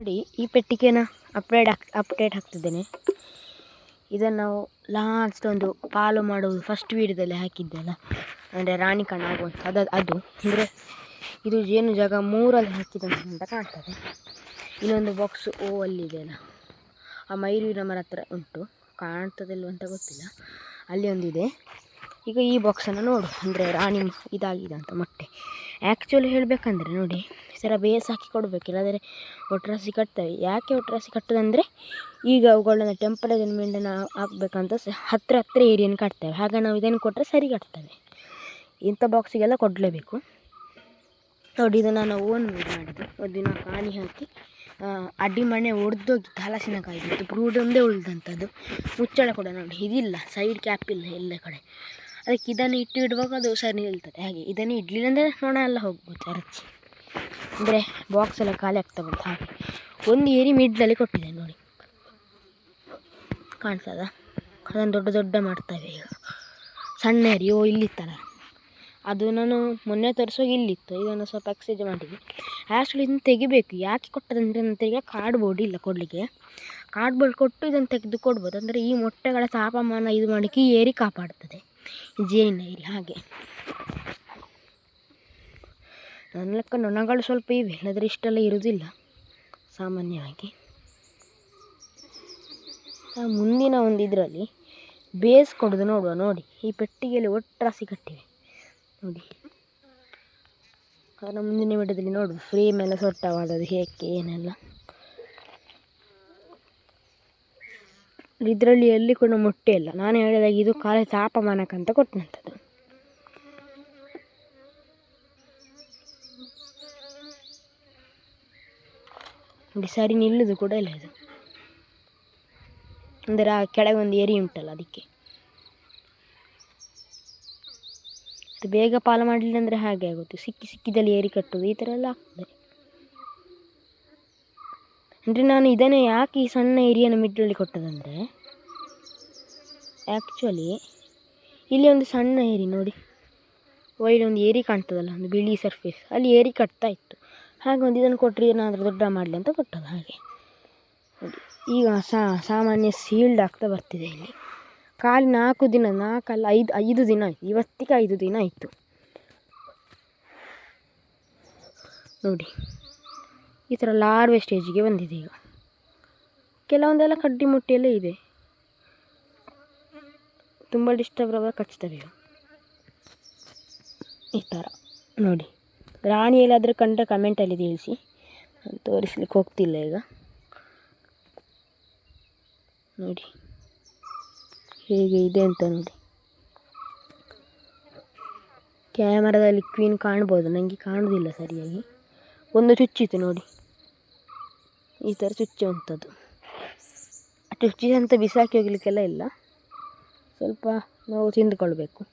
ನೋಡಿ, ಈ ಪೆಟ್ಟಿಗೆನ ಅಪ್ಡೇಟ್ ಹಾಕ್ ಅಪ್ಡೇಟ್ ಹಾಕ್ತಿದ್ದೇನೆ. ಇದನ್ನು ನಾವು ಲಾಸ್ಟ್ ಒಂದು ಪಾಲು ಮಾಡುವುದು ಫಸ್ಟ್ ವೀಡಿಯೋದಲ್ಲಿ ಹಾಕಿದ್ದೆಲ್ಲ ಅಂದರೆ ರಾಣಿ ಕಣ ಆಗುವಂಥ ಅದು ಅದು. ಅಂದರೆ ಇದು ಏನು ಜಾಗ ಮೂರಲ್ಲಿ ಹಾಕಿದಂತ ಅಂತ ಕಾಣ್ತದೆ. ಇನ್ನೊಂದು ಬಾಕ್ಸ್ ಓ ಅಲ್ಲಿದೆಯಲ್ಲ ಆ ಮಯೂರಿನ ಮರ ಹತ್ರ ಉಂಟು. ಕಾಣ್ತದಿಲ್ವ ಅಂತ ಗೊತ್ತಿಲ್ಲ. ಅಲ್ಲಿ ಒಂದಿದೆ ಈಗ ಈ ಬಾಕ್ಸನ್ನು ನೋಡು. ಅಂದರೆ ರಾಣಿ ಇದಾಗಿದೆ ಅಂತ ಮೊಟ್ಟೆ. ಆ್ಯಕ್ಚುಲಿ ಹೇಳಬೇಕಂದ್ರೆ ನೋಡಿ. ಥರ ಬೇಸ್ ಹಾಕಿ ಕೊಡಬೇಕು ಇಲ್ಲಾಂದರೆ ಒಟ್ರಾಸಿ ಕಟ್ತವೆ. ಯಾಕೆ ಒಟ್ರಾಸಿ ಕಟ್ಟೋದಂದರೆ ಈಗ ಅವುಗಳನ್ನ ಟೆಂಪರೇಚರ್ ಮೇಂಟೈನ್ ಆಗಬೇಕಂತ ಸ ಹತ್ತಿರ ಹತ್ತಿರ ಏರಿಯನ್ನು ಕಟ್ತೇವೆ. ಹಾಗೆ ನಾವು ಇದನ್ನು ಕೊಟ್ಟರೆ ಸರಿ ಕಟ್ತವೆ. ಇಂಥ ಬಾಕ್ಸಿಗೆಲ್ಲ ಕೊಡಲೇಬೇಕು. ನೋಡಿ ಇದು ನಾನು ಓನ್ ಇದು ಮಾಡಿದ್ದು. ಒಂದಿನ ಕಾಣಿ ಹಾಕಿ ಅಡ್ಡಿ ಮನೆ ಒಡೆದೋಗಿತ್ತು ಹಲಸಿನಕಾಯಿ ಬಿತ್ತು ಒಂದೇ ಉಳಿದಂಥದ್ದು ಮುಚ್ಚಳ ಕೂಡ ನೋಡಿ. ಇದಿಲ್ಲ ಸೈಡ್ ಕ್ಯಾಪ್ ಇಲ್ಲ ಎಲ್ಲ ಕಡೆ. ಅದಕ್ಕೆ ಇದನ್ನು ಇಟ್ಟು ಇಡುವಾಗ ಅದು ಸರಿ ನಿಲ್ತದೆ. ಹಾಗೆ ಇದನ್ನು ಇಡ್ಲಿಲ್ಲ ಅಂದರೆ ನೋಣ ಎಲ್ಲ ಹೋಗ್ಬೋದು ಚರಚಿ ಅಂದರೆ ಬಾಕ್ಸ್ ಎಲ್ಲ ಖಾಲಿ ಆಗ್ತಾ ಹಾಗೆ. ಒಂದು ಏರಿ ಮಿಡ್ಲಲ್ಲಿ ಕೊಟ್ಟಿದೆ ನೋಡಿ. ಕಾಣಿಸ್ತದ ಅದನ್ನು ದೊಡ್ಡ ದೊಡ್ಡ ಮಾಡ್ತೇವೆ ಈಗ. ಸಣ್ಣ ಏರಿ. ಓ, ಇಲ್ಲಿತ್ತಲ್ಲ. ಅದು ನಾನು ಮೊನ್ನೆ ತರಿಸೋಗಿ ಇಲ್ಲಿತ್ತು. ಇದನ್ನು ಸ್ವಲ್ಪ ಎಕ್ಸೈಜ್ ಮಾಡಿದ್ವಿ. ಆ್ಯಕ್ಚುಲಿ ಇದನ್ನು ತೆಗಿಬೇಕು. ಯಾಕೆ ಕೊಟ್ಟದಂದರೆ ನಂತರ ಈಗ ಕಾರ್ಡ್ಬೋರ್ಡ್ ಇಲ್ಲ ಕೊಡಲಿಕ್ಕೆ. ಕಾರ್ಡ್ಬೋರ್ಡ್ ಕೊಟ್ಟು ಇದನ್ನು ತೆಗೆದು ಕೊಡ್ಬೋದು. ಅಂದರೆ ಈ ಮೊಟ್ಟೆಗಳ ತಾಪಮಾನ ಇದು ಮಾಡಲಿಕ್ಕೆ ಏರಿ ಕಾಪಾಡ್ತದೆ. ಜೇನಿನ ಏರಿ. ಹಾಗೆ. ನನ್ನ ಲೆಕ್ಕ ನೊಣಗಳು ಸ್ವಲ್ಪ ಇವೆ, ಇಲ್ಲದ್ರೆ ಇಷ್ಟೆಲ್ಲ ಇರುವುದಿಲ್ಲ, ಸಾಮಾನ್ಯವಾಗಿ. ಮುಂದಿನ ಒಂದು ಇದರಲ್ಲಿ ಬೇಸ್ ಕೊಡೋದು ನೋಡುವ, ನೋಡಿ. ಈ ಪೆಟ್ಟಿಗೆಯಲ್ಲಿ ಒಟ್ಟರಾಸಿ ಕಟ್ಟಿವೆ. ನೋಡಿ. ಕಾರಣ ಮುಂದಿನ ವಿಡಿಯೋದಲ್ಲಿ ನೋಡುದು ಫ್ರೇಮ್ ಎಲ್ಲ ಸೊಟ್ಟವಾದದ್ದು ಹೇಗೆ, ಏನೆಲ್ಲ. ಇದರಲ್ಲಿ ಎಲ್ಲಿ ಕೂಡ ಮೊಟ್ಟೆ ಇಲ್ಲ. ನಾನು ಹೇಳಿದಾಗ ಇದು ಕಾಲ ತಾಪಮಾನಕ್ಕಂತ ಕೊಟ್ಟಂಥದ್ದು ನೋಡಿ ಸರಿ ನಿಲ್ಲುದು ಕೂಡ ಇಲ್ಲ ಇದು. ಅಂದರೆ ಆ ಒಂದು ಏರಿ ಉಂಟಲ್ಲ ಅದಕ್ಕೆ. ಅದು ಬೇಗ ಪಾಲು ಮಾಡಲಿಲ್ಲ ಅಂದರೆ ಹಾಗೆ ಆಗುತ್ತೆ ಸಿಕ್ಕಿ ಸಿಕ್ಕಿದಲ್ಲಿ ಏರಿ ಕಟ್ಟೋದು, ಈ ಥರ ಎಲ್ಲ ಆಗ್ತದೆ. ಅಂದರೆ ನಾನು ಇದನ್ನೇ ಯಾಕೆ ಈ ಸಣ್ಣ ಏರಿಯನ್ನು ಮಿಡ್ಲಲ್ಲಿ ಕೊಟ್ಟದಂದರೆ ಆ್ಯಕ್ಚುಲಿ ಇಲ್ಲಿ ಒಂದು ಸಣ್ಣ ಏರಿ ನೋಡಿ. ವೈಡ್ ಒಂದು ಏರಿ ಕಾಣ್ತದಲ್ಲ, ಒಂದು ಬಿಳಿ ಸರ್ಫೇಸ್ ಅಲ್ಲಿ ಏರಿ ಕಟ್ತಾ ಇತ್ತು. ಹಾಗೆ ಒಂದು ಇದನ್ನು ಕೊಟ್ಟರೆ ಏನಾದರೂ ದೊಡ್ಡ ಮಾಡಲಿ ಅಂತ ಕೊಟ್ಟದ್ದು ಹಾಗೆ. ಈಗ ಸಾಮಾನ್ಯ ಸೀಲ್ಡ್ ಆಗ್ತಾ ಬರ್ತಿದೆ ಇಲ್ಲಿ. ಖಾಲಿ ನಾಲ್ಕು ದಿನ, ನಾಲ್ಕಲ್ಲ ಐದು ಐದು ದಿನ ಆಯಿತು. ಇವತ್ತಿಗೆ ಐದು ದಿನ ಆಯಿತು. ನೋಡಿ, ಈ ಥರ ಲಾರ್ವೆ ಸ್ಟೇಜಿಗೆ ಬಂದಿದೆ ಈಗ. ಕೆಲವೊಂದೆಲ್ಲ ಕಡ್ಡಿ ಮುಟ್ಟಿಯೆಲ್ಲ ಇದೆ. ತುಂಬ ಡಿಸ್ಟರ್ಬ್ ಆಗ ಕಚ್ತವೆ ಈ ಥರ ನೋಡಿ. ರಾಣಿ ಎಲ್ಲಾದರೂ ಕಂಡ್ರೆ ಕಮೆಂಟಲ್ಲಿ ತಿಳಿಸಿ ತೋರಿಸ್ಲಿಕ್ಕೆ ಹೋಗ್ತಿಲ್ಲ ಈಗ. ನೋಡಿ. ಹೇಗೆ ಇದೆ ಅಂತ ನೋಡಿ. ಕ್ಯಾಮರಾದಲ್ಲಿ ಕ್ವೀನ್ ಕಾಣ್ಬೋದು. ನನಗೆ ಕಾಣೋದಿಲ್ಲ ಸರಿಯಾಗಿ. ಒಂದು ಚುಚ್ಚಿತು ನೋಡಿ. ಈ ಥರ ಚುಚ್ಚುವಂಥದ್ದು. ಚುಚ್ಚಿದಂತ ಬಿಸಾಕಿ ಹೋಗ್ಲಿಕ್ಕೆಲ್ಲ ಇಲ್ಲ. ಸ್ವಲ್ಪ ನಾವು ತಿಂದುಕೊಳ್ಬೇಕು.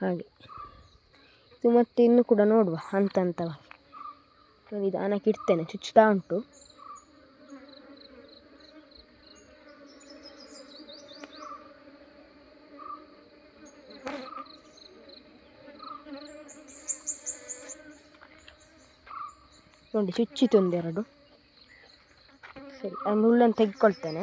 ಹಾಗೆ. ಮತ್ತೆ ಇನ್ನೂ ಕೂಡ ನೋಡುವ ಹಂತ ಹಂತವಾಗಿ ನಿಧಾನಕ್ಕೆ ಇಡ್ತೇನೆ. ಚುಚ್ಚುತ್ತಾ ಉಂಟು. ನೋಡಿ ಚುಚ್ಚಿತು ಒಂದೆರಡು. ಸರಿ ಆ ಮುಳ್ಳನ್ನು ತೆಗೆದುಕೊಳ್ತೇನೆ.